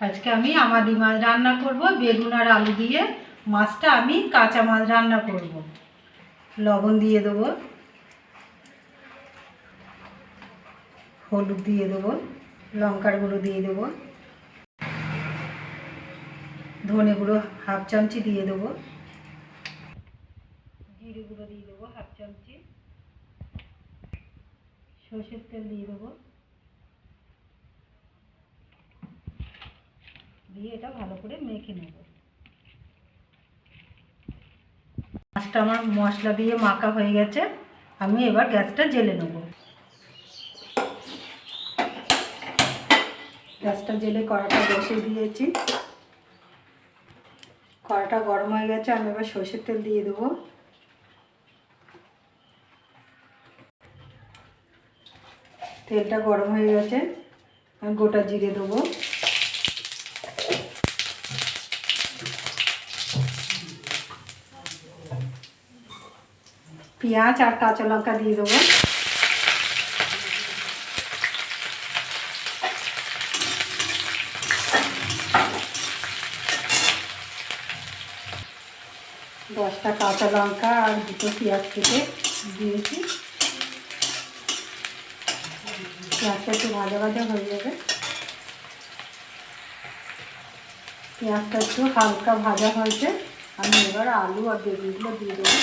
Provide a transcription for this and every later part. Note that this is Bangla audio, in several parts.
আজকে আমি আমাদি মাছ রান্না করব, বেগুন আর আলু দিয়ে মাছটা আমি কাঁচা মাছ রান্না করব। লবণ দিয়ে দেবো। হলুদ দিয়ে দেবো। লঙ্কার গুঁড়ো দিয়ে দেবো। ধনে গুঁড়ো হাফ চামচি দিয়ে দেবো। জিরে গুঁড়ো দিয়ে দেবো হাফ চামচি। সর্ষের তেল দিয়ে দেবো। দিয়ে এটা ভালো করে মেখে নেব। মাছটা আমার মশলা দিয়ে মাখা হয়ে গেছে। আমি এবার গ্যাসটা জেলে নেব। গ্যাসটা জেলে কড়াটা বসিয়ে দিয়েছি। কড়াটা গরম হয়ে গেছে, আমি এবার সর্ষের তেল দিয়ে দেবো। তেলটা গরম হয়ে গেছে, আমি গোটা জিরে দেবো। পেঁয়াজ আর কাঁচা লঙ্কা দিয়ে দেবো। দশটা কাঁচা লঙ্কা আর দুটো পেঁয়াজ কেটে দিয়েছি। পেঁয়াজটা একটু ভাজা ভাজা হয়ে যাবে। পেঁয়াজটা একটু হালকা ভাজা হয়েছে। আমি এবার আলু আর বেগুনগুলো দিয়ে দেবো।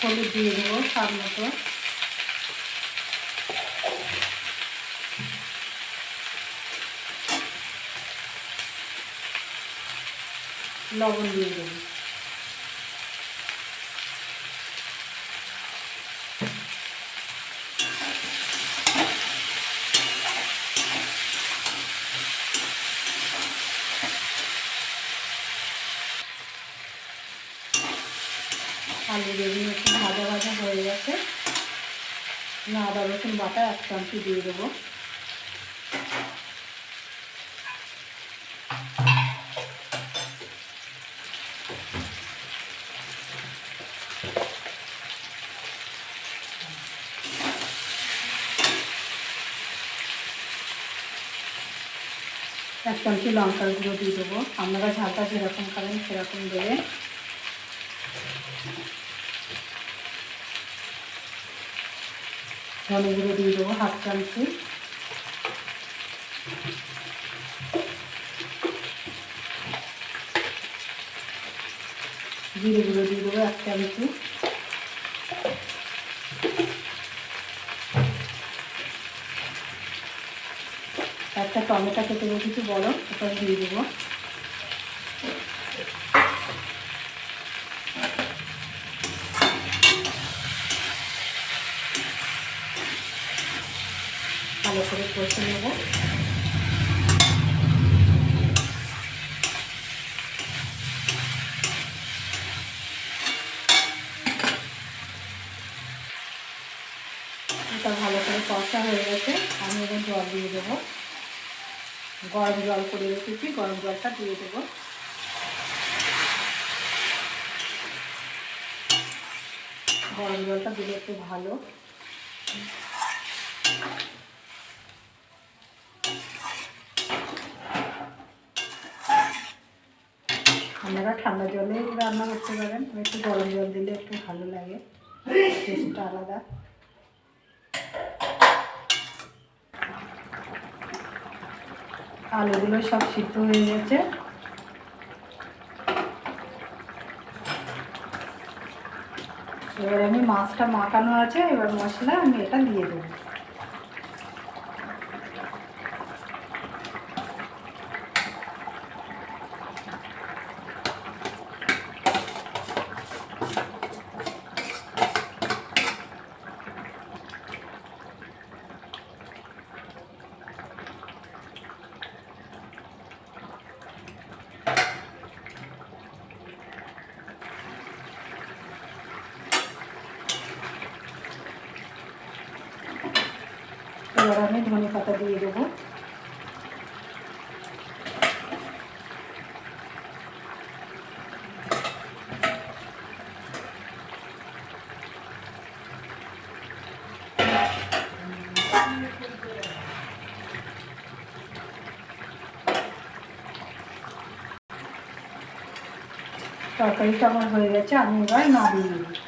হলুদ দিয়ে দেবো স্বাদ মতো। লবণ দিয়ে দেবো। আলু বেগুন একটু ভাজা ভাজা হয়ে গেছে। না আদা, রসুন বাটা এক চামচি দিয়ে দেবো। এক চামচি লঙ্কার গুঁড়ো দিয়ে দেবো। আপনারা ঝালটা যেরকম খাবেন সেরকম দেবেন। ধনে গুঁড়ো দিয়ে দেবো হাফ চামচি। জিরে গুঁড়ো দিয়ে দেবো এক চামচি। একটা টমেটো কেটে রেখেছি বড় ওটা দিয়ে দেবো। করে কষে নেব। এটা ভালো করে কষা হয়ে গেছে। আমি এবার জল দিয়ে দেবো। গরম জল করে রেখেছি। গরম জলটা দিয়ে দেবো। গরম জলটা দিলে একটু ভালো আপনারা ঠান্ডা জলে রান্না করতে পারেন একটু গরম জল দিলে একটু ভালো লাগে। টেস্টটা আলাদা। আলুগুলো সব সিদ্ধ হয়ে গেছে। এবার আমি মাছটা মাখানো আছে, এবার মশলা আমি এটা দিয়ে দেবো। এবার আমি ধনে পাতা দিয়ে দেবো তরকারিটা আমার হয়ে গেছে আমি এবার নামিয়ে নেব